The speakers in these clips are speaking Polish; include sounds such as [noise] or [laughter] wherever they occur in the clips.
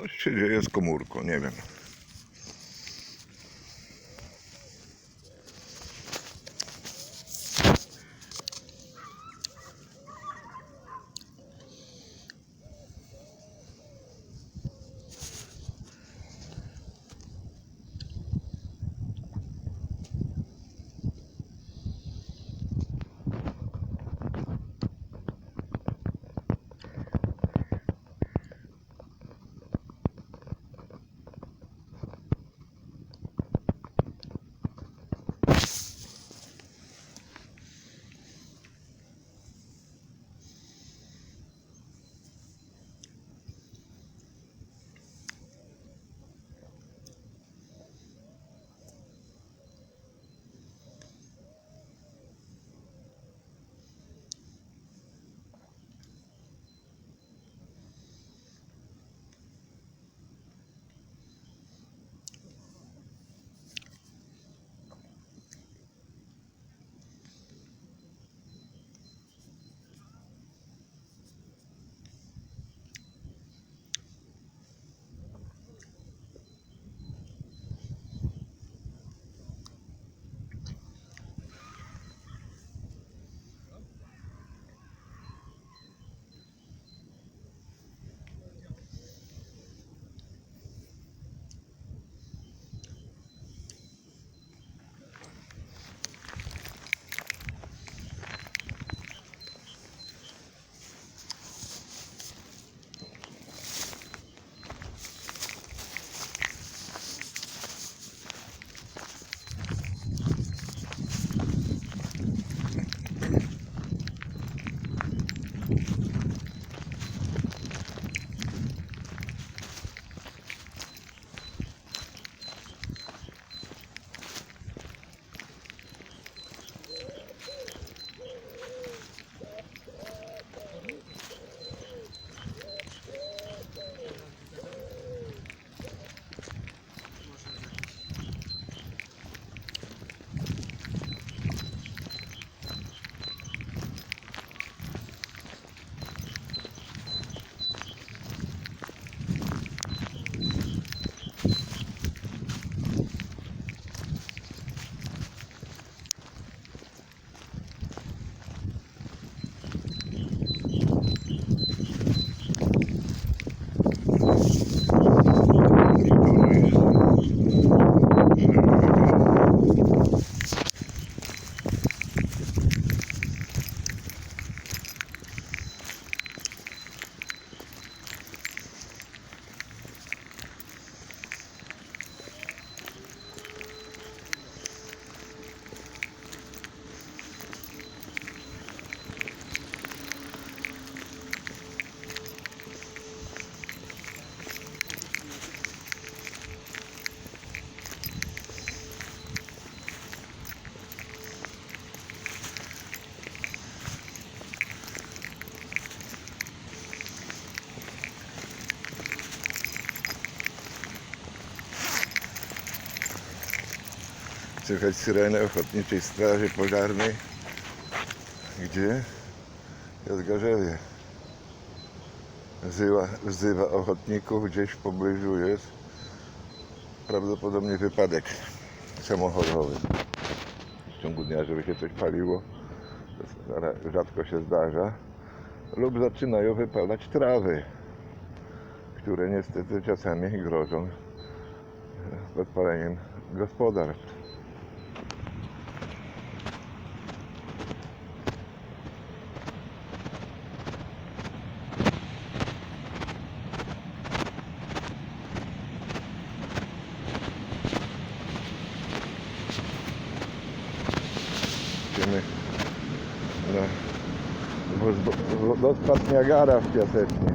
Coś się dzieje z komórką, nie wiem. Słychać syrenę Ochotniczej Straży Pożarnej. Gdzie? Jest Gorzewie. Wzywa, wzywa ochotników, gdzieś w pobliżu jest prawdopodobnie wypadek samochodowy. W ciągu dnia, żeby się coś paliło, rzadko się zdarza. Lub zaczynają wypalać trawy, które niestety czasami grożą podpaleniem gospodarstw. Idziemy na wodospad Niagara w Piasecznie.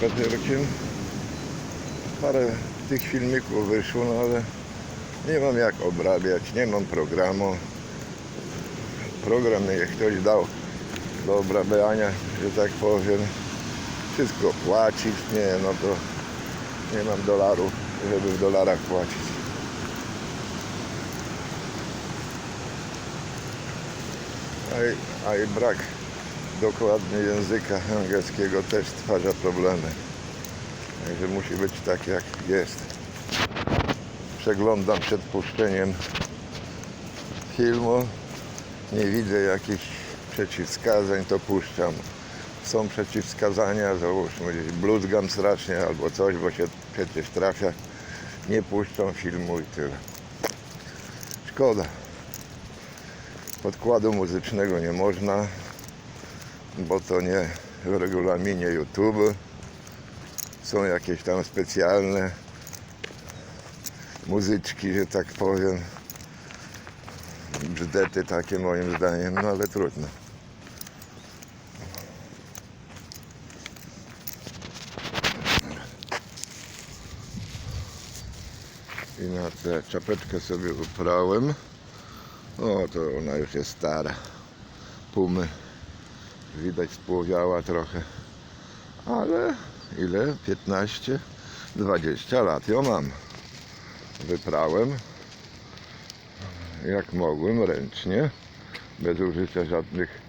Spacerkiem. Parę tych filmików wyszło, no ale nie mam jak obrabiać, nie mam programu. Program mi ktoś dał do obrabiania, że tak powiem. Wszystko płacić, nie, no to nie mam dolarów, żeby w dolarach płacić. A i, a i brak dokładnie języka angielskiego też stwarza problemy. Także musi być tak jak jest. Przeglądam przed puszczeniem filmu. Nie widzę jakichś przeciwwskazań, to puszczam. Są przeciwwskazania, załóżmy gdzieś bluzgam strasznie albo coś, bo się przecież trafia. Nie puszczam filmu i tyle. Szkoda. Podkładu muzycznego nie można, bo to nie w regulaminie YouTube. Są jakieś tam specjalne muzyczki, że tak powiem. Bzdety takie moim zdaniem, no ale trudno. I na tę czapeczkę sobie uprałem. O, to ona już jest stara. Pumy. Widać spłowiała trochę. Ale ile? 15, 20 lat ją mam. Wyprałem jak mogłem ręcznie, bez użycia żadnych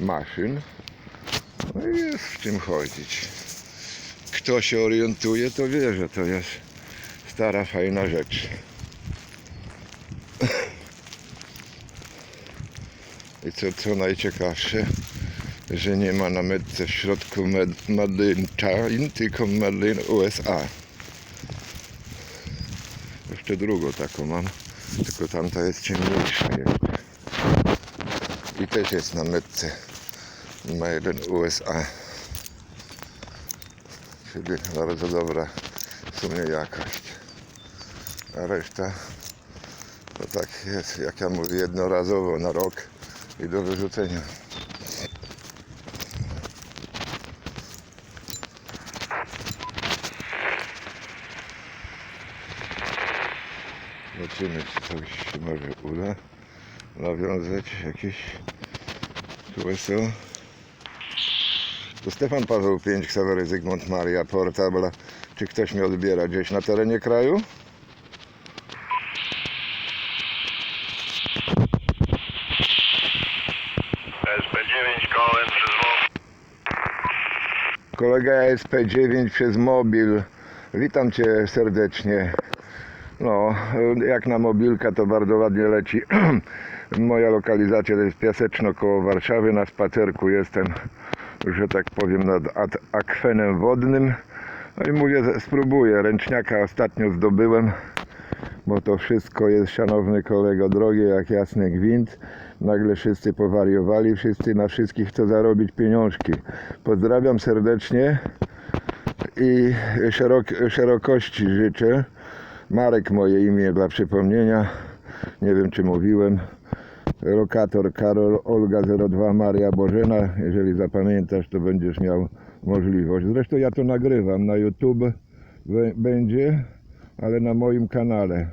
maszyn. No i jest w czym chodzić. Kto się orientuje, to wie, że to jest stara, fajna rzecz. I co, co najciekawsze, że nie ma na metce w środku med- Made in China, tylko Made in USA. Jeszcze drugą taką mam, tylko tamta jest ciemniejsza jeszcze. I też jest na metce Made in USA. Czyli bardzo dobra w sumie jakość. A reszta to tak jest, jak ja mówię, jednorazowo na rok i do wyrzucenia. Zobaczymy, czy coś się może uda nawiązać jakieś słysą. To Stefan Paweł 5, Ksawery Zygmunt Maria, Portabla. Czy ktoś mnie odbiera gdzieś na terenie kraju? SP9 kołem przez most. Kolega SP9 przez mobil. Witam Cię serdecznie. No, jak na mobilka to bardzo ładnie leci. [clears throat] Moja lokalizacja to jest Piaseczno koło Warszawy. Na spacerku jestem, że tak powiem, nad ad- akwenem wodnym. No i mówię, spróbuję. Ręczniaka ostatnio zdobyłem, bo to wszystko jest, szanowny kolego, drogie jak jasny gwint. Nagle wszyscy powariowali, wszyscy na wszystkich chcą zarobić pieniążki. Pozdrawiam serdecznie i szerok, szerokości życzę. Marek moje imię dla przypomnienia. Nie wiem czy mówiłem. Lokator Karol Olga 02 Maria Bożena. Jeżeli zapamiętasz, to będziesz miał możliwość. Zresztą ja to nagrywam na YouTube będzie, ale na moim kanale.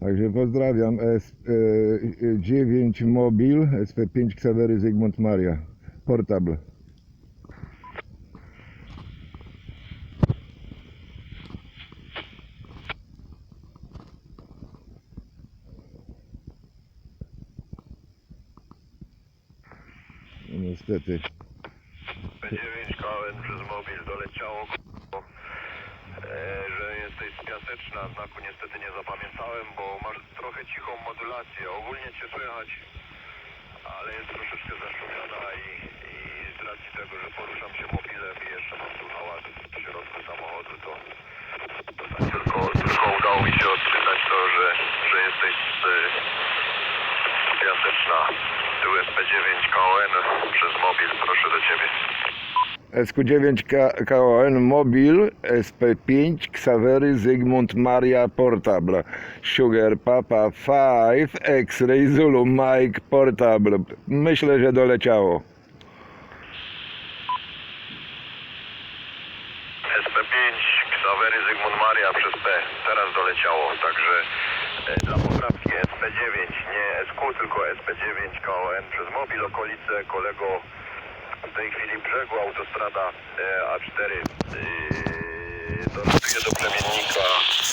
Także pozdrawiam S9 Mobil SP5 Ksawery Zygmunt Maria. Portable. No Niestety. SP9 kołem przez mobil doleciało. E, że jesteś z Piaseczna, znaku niestety nie zapamiętałem, bo masz trochę cichą modulację. Ogólnie cię słychać, ale jest troszeczkę zaszumiona i, i z racji tego, że poruszam się mobilem i jeszcze mam tu hałas w środku samochodu, to, to tak tylko, tylko udało mi się odczytać to, że, że jesteś z Piaseczna. Tu SP9 KON przez mobil, proszę do Ciebie. SQ9 K- KON Mobil SP5 Ksawery Zygmunt Maria Portable. Sugar Papa 5 X-Ray Zulu Mike Portable. Myślę, że doleciało. SB, teraz doleciało, także e, dla poprawki SP9, nie SQ, tylko SP9 KON przez mobil okolice, kolego w tej chwili brzegu autostrada e, A4 yy, dolatuje do plemiennika